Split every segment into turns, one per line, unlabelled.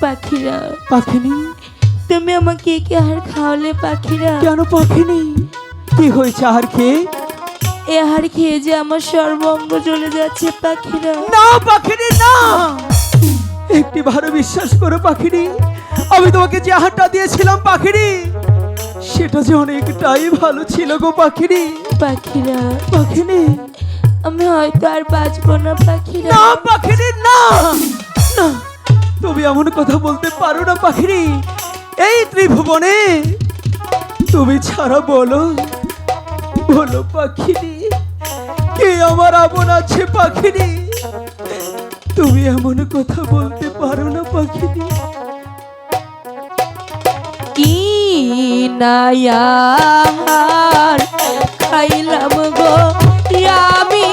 পাখিরা।
পাখিনি?
তুমি আমাকে কি আহার খাওয়ালে পাখিরা?
কেন পাখিনি? কি হয়েছে আর খেয়ে?
এ আহার খেয়ে যে আমার সর্বঙ্গ চলে যাচ্ছে পাখিরা।
না পাখিনি না! একটি ভালো বিশ্বাস করো পাখিনি। আমি তোমাকে যে আহারটা দিয়েছিলাম পাখিনি সেটা যে অনেকটাই ভালো ছিল গো পাখিনি।
পাখিরা।
পাখিনি?
আমি হয়তো আর বাঁচবো না পাখিরা।
না পাখিনি না! না! তুমি এমন কথা বলতে পারো না পাখিনি এই ত্রিভুবনে তুমি ছাড়া বলো বলো পাখিনি কে আমার আপন আছে পাখিনি তুমি এমন কথা বলতে পারো না পাখিনি
কি নায়ার খাইলাম গো, আমি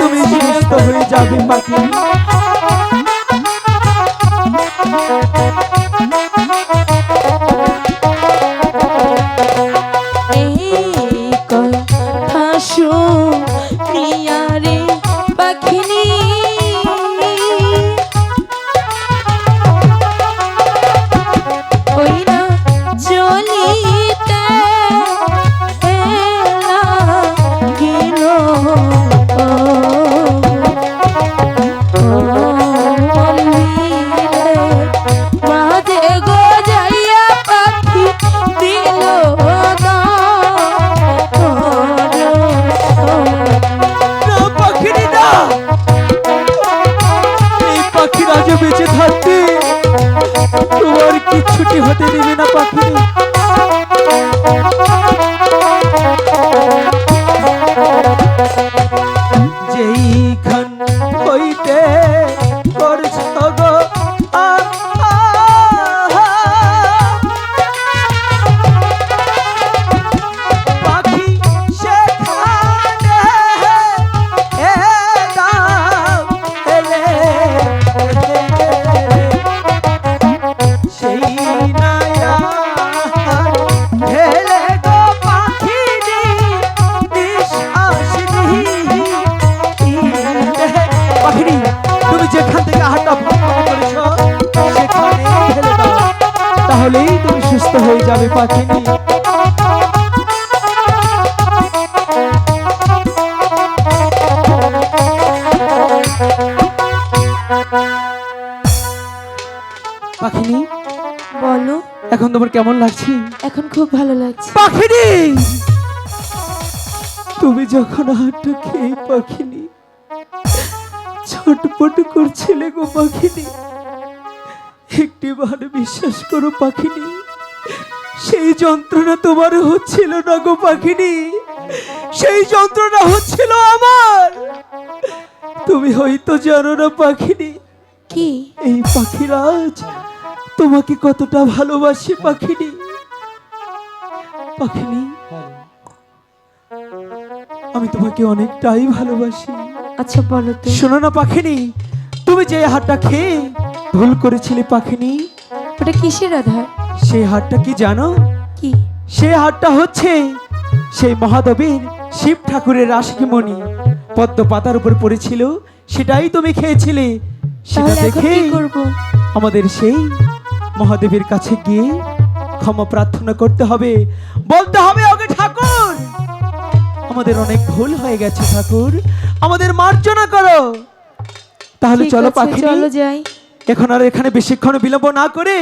তুমি সুস্থ হয়ে যাবে পাখি।
এই কথা শুনিয়া
হতে দেবে তাহলেই তুমি সুস্থ হয়ে যাবে পাখি। পাখিনি
বলো।
এখন তোমার কেমন লাগছে?
এখন খুব ভালো লাগছে।
পাখিনি! তুমি যখন হাতটা খেয়ে পাখিনি ছটপট করছিলে গো পাখিনি। একটি বার বিশ্বাস করো পাখিনি সেই যন্ত্রণা তোমার হচ্ছিল না গো পাখিনি সেই যন্ত্রণা হচ্ছিল আমার। তুমি হয়তো জানো না পাখিনি
কি?
এই পাখিরাজ তোমাকে কতটা ভালোবাসি পাখিনি। পাখিনি আমি তোমাকে অনেকটাই ভালোবাসি।
আচ্ছা বলো তো।
শোনো না পাখিনি তুমি যে হাটটা খেয়ে ভুল করেছিলে পাখিনি?
ওটা কিসের আধার?
সেই হাটটা কি জানো?
কি?
সেই হাটটা হচ্ছে সেই মহাদেবের শিব ঠাকুরের আশিকমণি। পদ্ম পাতার উপর পড়েছিল সেটাই তুমি খেয়েছিলে। সেটা দেখে
কি করব?
আমাদের সেই মহাদেবের কাছে গিয়ে ক্ষমা প্রার্থনা করতে হবে। বলতে হবে ওকে ঠাকুর! আমাদের অনেক ভুল হয়ে গেছে ঠাকুর। আমাদের মার্জনা করো। তাহলে চলো পাখি
চলো যাই।
এখন আর এখানে বেশিক্ষণ বিলম্ব না করে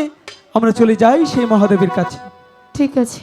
আমরা চলে যাই সেই মহাদেবের কাছে।
ঠিক আছে।